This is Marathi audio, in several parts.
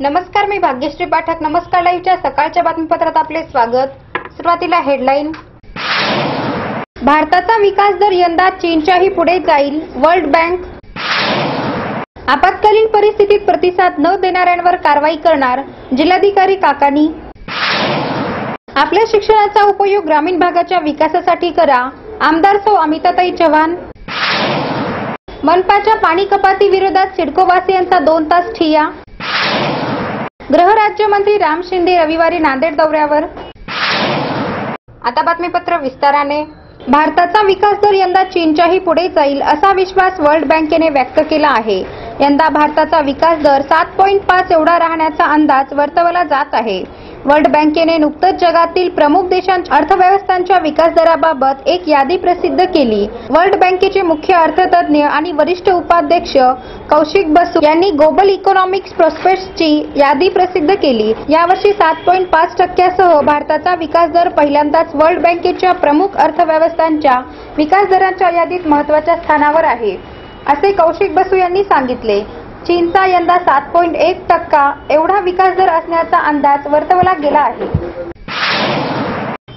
नमस्कार मी भाग्यश्री पाठक. नमस्कार लाईव्हच्या सकाळच्या बातमीपत्रात आपले स्वागत. सुरुवातीला हेडलाईन. भारताचा विकास दर यंदा चीनच्याही पुढे जाईल. वर्ल्ड बँक आपत्कालीन परिस्थितीत प्रतिसाद न देणाऱ्यांवर कारवाई करणार जिल्हाधिकारी काकानी. आपल्या शिक्षणाचा उपयोग ग्रामीण भागाच्या विकासासाठी करा. आमदार सौ अमिताताई चव्हाण. मनपाच्या पाणी कपाती विरोधात सिडकोवासियांचा दोन तास ठिया गृहराज्यमंत्री राम शिंदे रविवारी नांदेड दौऱ्यावर. आता बातमीपत्र विस्ताराने. भारताचा विकास दर यंदा चीनच्याही पुढे जाईल असा विश्वास वर्ल्ड बँकेने व्यक्त केला आहे. यंदा भारताचा विकास दर सात पॉईंट पाच एवढा राहण्याचा अंदाज वर्तवला जात आहे. वर्ल्ड बँकेने नुकतंच जगातील प्रमुख देशांच्या अर्थव्यवस्थांच्या विकास दराबाबत एक यादी प्रसिद्ध केली. वर्ल्ड बँकेचे मुख्य अर्थतज्ञ आणि वरिष्ठ उपाध्यक्ष कौशिक बसू यांनी ग्लोबल इकॉनॉमिक्स प्रोस्पेक्ट्सची यादी प्रसिद्ध केली. यावर्षी सात पॉईंट पाच टक्क्यासह भारताचा विकास दर पहिल्यांदाच वर्ल्ड बँकेच्या प्रमुख अर्थव्यवस्थांच्या विकास दरांच्या यादीत महत्त्वाच्या स्थानावर आहे असे कौशिक बसू यांनी सांगितले. चीनचा यंदा सात पॉईंट एक टक्का एवढा विकास दर असण्याचा अंदाज वर्तवला गेला आहे.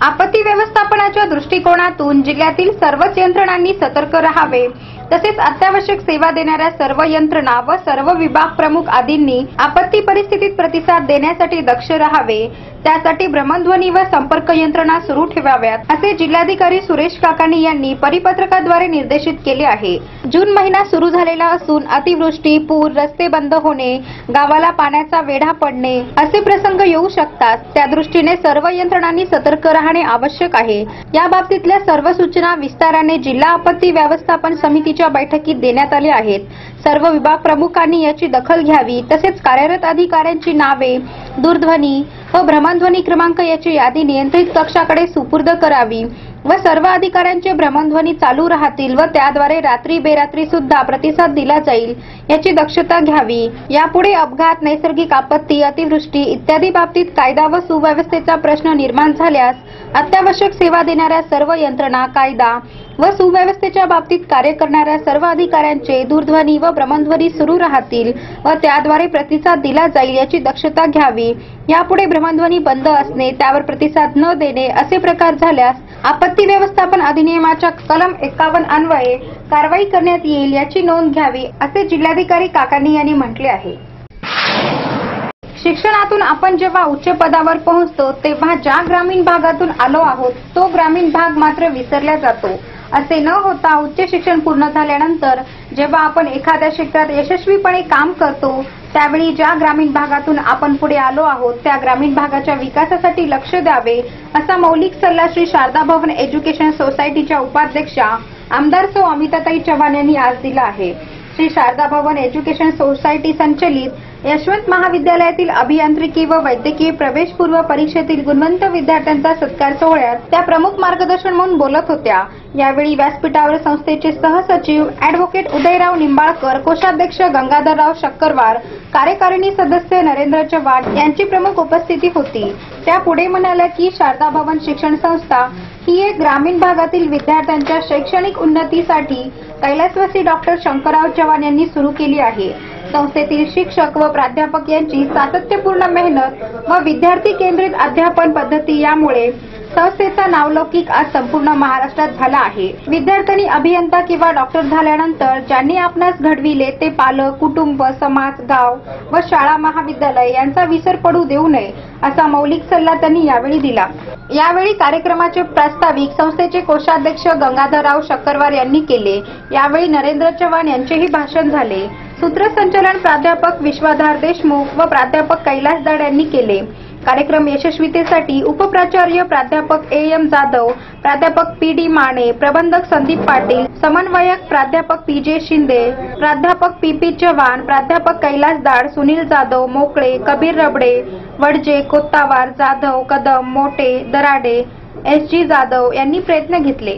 आपत्ती व्यवस्थापनाच्या दृष्टिकोनातून जिल्ह्यातील सर्वच यंत्रणांनी सतर्क राहावे. तसेच अत्यावश्यक सेवा देणाऱ्या सर्व यंत्रणा व सर्व विभाग प्रमुख आदींनी आपत्ती परिस्थितीत प्रतिसाद देण्यासाठी दक्ष राहावे. त्यासाठी भ्रमणध्वनी व संपर्क यंत्रणा सुरू ठेवाव्यात असे जिल्हाधिकारी सुरेश काकाणी यांनी परिपत्रकाद्वारे निर्देशित केले आहे. जून महिना सुरू झालेला असून अतिवृष्टी पूर रस्ते बंद होणे गावाला पाण्याचा वेढा पडणे असे प्रसंग येऊ शकतात. त्या दृष्टीने सर्व यंत्रणांनी सतर्क राहणे आवश्यक आहे. या बाबतीतल्या सर्व सूचना विस्ताराने जिल्हा आपत्ती व्यवस्थापन समितीच्या बैठकीत देण्यात आल्या आहेत. सर्व विभाग प्रमुखांनी याची दखल घ्यावी तसेच कार्यरत अधिकाऱ्यांची नावे दूरध्वनी व भ्रमणध्वनी क्रमांक याची यादी नियंत्रित कक्षाकडे सुपूर्द करावी. व सर्व अधिकाऱ्यांचे भ्रमणध्वनी चालू राहतील व त्याद्वारे रात्री बेरात्री सुद्धा प्रतिसाद दिला जाईल याची दक्षता घ्यावी. यापुढे अपघात नैसर्गिक आपत्ती अतिवृष्टी इत्यादी बाबतीत कायदा व सुव्यवस्थेचा प्रश्न निर्माण झाल्यास अत्यावश्यक सेवा देणाऱ्या सर्व यंत्रणा कायदा व सुव्यवस्थेच्या बाबतीत कार्य करणाऱ्या सर्व अधिकाऱ्यांचे दूरध्वनी व भ्रमणध्वनी सुरू राहतील व त्याद्वारे प्रतिसाद दिला जाईल याची दक्षता घ्यावी. यापुढे भ्रमणध्वनी बंद असणे त्यावर प्रतिसाद न देणे असे प्रकार झाल्यास आपत्ती व्यवस्थापन अधिनियमाच्या कलम एकावन्न अन्वये कारवाई करण्यात येईल याची नोंद घ्यावी असे जिल्हाधिकारी काकांनी यांनी म्हटले आहे. शिक्षणातून आपण जेव्हा उच्च पदावर पोहोचतो तेव्हा ज्या ग्रामीण भागातून आलो आहोत तो ग्रामीण भाग मात्र विसरला जातो. असे न होता उच्च शिक्षण पूर्ण झाल्यानंतर जेव्हा आपण एखाद्या क्षेत्रात यशस्वीपणे काम करतो त्यावेळी ज्या ग्रामीण भागातून आपण पुढे आलो आहोत त्या ग्रामीण भागाच्या विकासासाठी लक्ष द्यावे असा मौलिक सल्ला श्री शारदा भवन एज्युकेशन सोसायटीच्या उपाध्यक्षा आमदार सौ अमिताताई चव्हाण यांनी आज दिला आहे. श्री शारदा भवन एज्युकेशन सोसायटी संचलित यशवंत महाविद्यालयातील अभियांत्रिकी व वैद्यकीय प्रवेशपूर्व परीक्षेतील गुणवंत विद्यार्थ्यांचा सत्कार सोहळ्यात त्या प्रमुख मार्गदर्शन म्हणून बोलत होत्या. यावेळी व्यासपीठावर संस्थेचे सहसचिव अॅडव्होकेट उदयराव निंबाळकर कोषाध्यक्ष गंगाधरराव शक्करवार कार्यकारिणी सदस्य नरेंद्र चव्हाण यांची प्रमुख उपस्थिती होती. त्या पुढे म्हणाल्या की शारदा भवन शिक्षण संस्था ही एक ग्रामीण भागातील विद्यार्थ्यांच्या शैक्षणिक उन्नतीसाठी कैलासवासी डॉक्टर शंकरराव चव्हाण यांनी सुरू केली आहे. संस्थेतील शिक्षक व प्राध्यापक यांची सातत्यपूर्ण मेहनत व विद्यार्थी केंद्रित अध्यापन पद्धती यामुळे संस्थेचा नावलौकिक आज संपूर्ण महाराष्ट्रात झाला आहे. विद्यार्थ्यांनी अभियंता किंवा डॉक्टर झाल्यानंतर ज्यांनी आपणास घडविले ते पालक कुटुंब समाज गाव व शाळा महाविद्यालय यांचा विसर पडू देऊ नये असा मौलिक सल्ला त्यांनी यावेळी दिला. यावेळी कार्यक्रमाचे प्रास्ताविक संस्थेचे कोषाध्यक्ष गंगाधरराव शक्करवार यांनी केले. यावेळी नरेंद्र चव्हाण यांचेही भाषण झाले. सूत्रसंचालन प्राध्यापक विश्वाधार देशमुख व प्राध्यापक कैलास दाड यांनी केले. कार्यक्रम यशस्वीतेसाठी उपप्राचार्य प्राध्यापक ए एम जाधव प्राध्यापक पी डी माने प्रबंधक संदीप पाटील समन्वयक प्राध्यापक पी जे शिंदे प्राध्यापक पी पी चव्हाण प्राध्यापक कैलास दाड सुनील जाधव मोकळे कबीर रबडे वडजे कोत्तावार जाधव कदम मोटे दराडे एस जी जाधव यांनी प्रयत्न घेतले.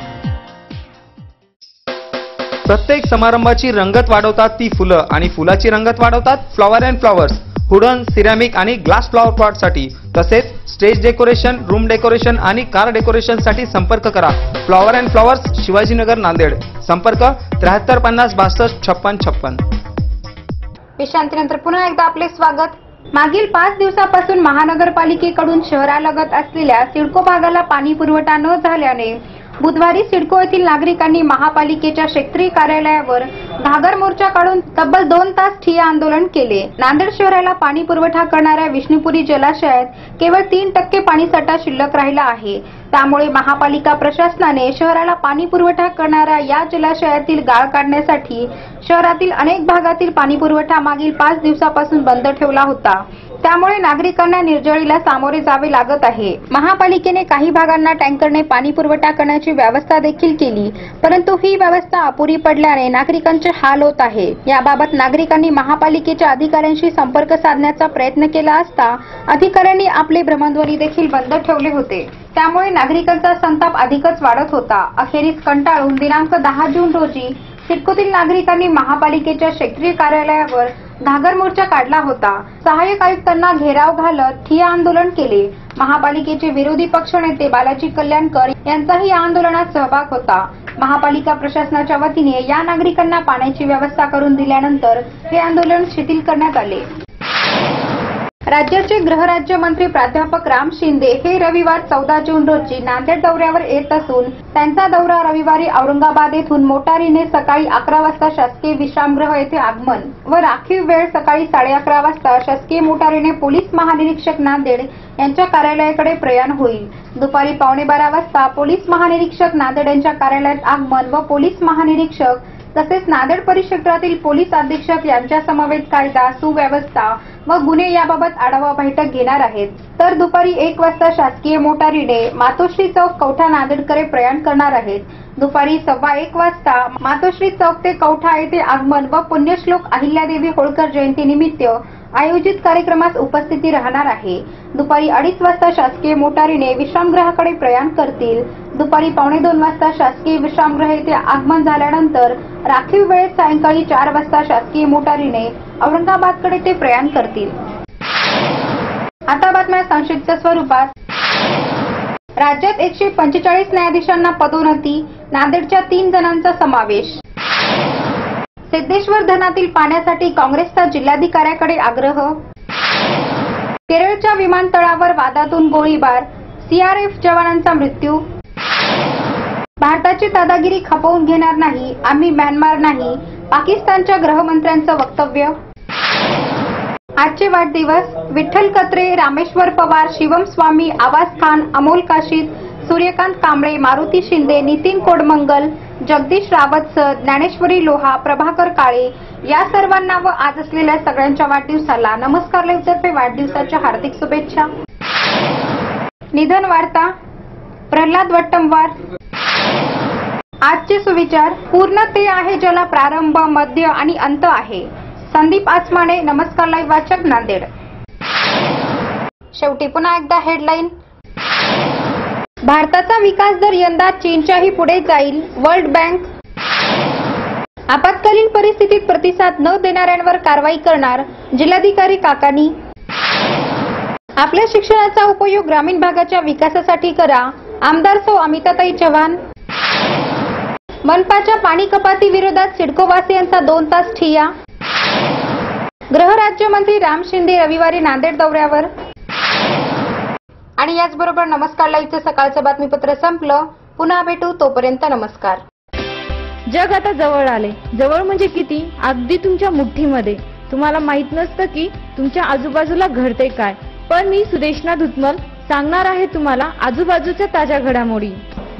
प्रत्येक समारंभाची रंगत वाढवतात ती फुलं आणि फुलाची रंगत वाढवतात flower and flowers. Wooden ceramic आणि ग्लास फ्लॉवर पॉटसाठी साठी तसेच स्टेज डेकोरेशन रूम डेकोरेशन आणि कार डेकोरेशनसाठी संपर्क करा. Flower and flowers Shivajinagar Nanded. संपर्क त्र्याहत्तर पन्नास बासष्ट छप्पन छप्पन. विश्रांतीनंतर पुन्हा एकदा आपले स्वागत. मागील पाच दिवसापासून महानगरपालिकेकडून शहरालगत असलेल्या सिडको भागाला पाणी पुरवठा न झाल्याने बुधवारी सिडको येथील नागरिकांनी महापालिकेच्या क्षेत्रीय कार्यालयावर घागर मोर्चा काढून तब्बल दोन तास ठिय्या आंदोलन केले. नांदेड शहराला पाणी पुरवठा करणाऱ्या विष्णुपुरी जलाशयात केवळ तीन टक्के पाणीसाठा शिल्लक राहिला आहे. त्यामुळे महापालिका प्रशासनाने शहराला पाणी पुरवठा करणाऱ्या या जलाशयातील गाळ काढण्यासाठी शहरातील अनेक भागातील पाणी पुरवठा मागील पाच दिवसापासून बंद ठेवला होता. त्यामुळे नागरिकांना निर्जळीला सामोरे जावे लागत आहे. महापालिकेने काही भागांना टँकरने पाणी पुरवठा करण्याची व्यवस्था देखील केली परंतु ही व्यवस्था अपुरी पडल्याने नागरिकांचे हाल होत आहे. याबाबत नागरिकांनी महापालिकेच्या अधिकाऱ्यांशी संपर्क साधण्याचा प्रयत्न केला असता अधिकाऱ्यांनी आपले भ्रमणध्वनी देखील बंद ठेवले होते. त्यामुळे नागरिकांचा संताप अधिकच वाढत होता. अखेरीस कंटाळून दिनांक दहा जून रोजी सिडकोतील नागरिकांनी महापालिकेच्या क्षेत्रीय कार्यालयावर घागर मोर्चा काढला होता. सहाय्यक आयुक्तांना घेराव घालत ठिय्या आंदोलन केले. महापालिकेचे विरोधी पक्षनेते बालाजी कल्याणकर यांचाही या आंदोलनात सहभाग होता. महापालिका प्रशासनाच्या वतीने या नागरिकांना पाण्याची व्यवस्था करून दिल्यानंतर हे आंदोलन शिथिल करण्यात आले. राज्याचे गृहराज्यमंत्री प्राध्यापक राम शिंदे हे रविवार चौदा जून रोजी नांदेड दौऱ्यावर येत असून त्यांचा दौरा रविवारी औरंगाबाद येथून मोटारीने सकाळी अकरा वाजता शासकीय विश्रामगृह येथे आगमन व राखीव वेळ सकाळी साडे अकरा वाजता शासकीय मोटारीने पोलीस महानिरीक्षक नांदेड यांच्या कार्यालयाकडे प्रयाण होईल. दुपारी पावणे बारा वाजता पोलीस महानिरीक्षक नांदेड यांच्या कार्यालयात आगमन व पोलीस महानिरीक्षक तसेच नांदेड परिक्षेत्रातील पोलीस अधीक्षक यांच्या समवेत कायदा सुव्यवस्था व गुन्हे याबाबत आढावा बैठक घेणार आहेत. तर दुपारी एक वाजता शासकीय मोटारीने मातोश्री चौक कवठा नांदेडकडे प्रयाण करणार आहेत. दुपारी सव्वा एक वाजता मातोश्री चौक ते कवठा येथे आगमन व पुण्यश्लोक अहिल्यादेवी होळकर जयंतीनिमित्त आयोजित कार्यक्रमास उपस्थिती राहणार आहे. दुपारी अडीच वाजता शासकीय मोटारीने विश्रामगृहाकडे प्रयाण करतील. दुपारी पावणे दोन वाजता शासकीय विश्रामगृह येथे आगमन झाल्यानंतर राखीव वेळेत सायंकाळी चार वाजता शासकीय मोटारीने औरंगाबादकडे ते प्रयाण करतील. आता बातम्या संक्षिप्त स्वरूपात. राज्यात एकशे पंचेचाळीस न्यायाधीशांना पदोन्नती नांदेडच्या तीन जणांचा समावेश. सिद्धेश्वर धरणातील पाण्यासाठी काँग्रेसचा जिल्हाधिकाऱ्याकडे आग्रह. केरळच्या विमानतळावर वादातून गोळीबार सीआरएफ जवानांचा मृत्यू. भारताची दादागिरी खपवून घेणार नाही आम्ही म्यानमार नाही पाकिस्तानच्या गृहमंत्र्यांचं वक्तव्य. आजचे वाढदिवस विठ्ठल कत्रे रामेश्वर पवार शिवम स्वामी आवाज खान अमोल काशीद सूर्यकांत कांबळे मारुती शिंदे नितीन कोडमंगल जगदीश रावत सर ज्ञानेश्वरी लोहा प्रभाकर काळे या सर्वांना व आज असलेल्या सगळ्यांच्या वाढदिवसाला नमस्कार लेवतर्फे वाढदिवसाच्या हार्दिक शुभेच्छा. निधन वार्ता प्रल्हाद वट्टमवार आजचे सुविचार पूर्ण ते आहे ज्याला प्रारंभ मध्य आणि अंत आहे. संदीप आसमाने नमस्कार लाईव्ह वाचक नांदेड. शेवटी पुन्हा एकदा हेडलाईन भारताचा विकास दर यंदा चीनच्याही पुढे जाईल. वर्ल्ड बँक आपत्कालीन परिस्थितीत प्रतिसाद न देणाऱ्यांवर कारवाई करणार जिल्हाधिकारी काकानी. आपल्या शिक्षणाचा उपयोग ग्रामीण भागाच्या विकासासाठी करा. आमदार सौ अमिताताई चव्हाण. मनपाच्या पाणी कपाती विरोधात सिडकोवासियांचा दोन तास ठिया गृहराज्यमंत्री राम शिंदे रविवारी नांदेड दौऱ्यावर. आणि याचबरोबर नमस्कार लाईव्हचं सकाळचं बातमीपत्र संपलं. पुन्हा भेटू तोपर्यंत नमस्कार. जग आता जवळ आले. जवळ म्हणजे किती? अगदी तुमच्या मुठ्ठीमध्ये. तुम्हाला माहीत नसतं की तुमच्या आजूबाजूला घडते काय. पण मी सुदेशना धुतमल सांगणार आहे तुम्हाला आजूबाजूच्या ताज्या घडामोडी.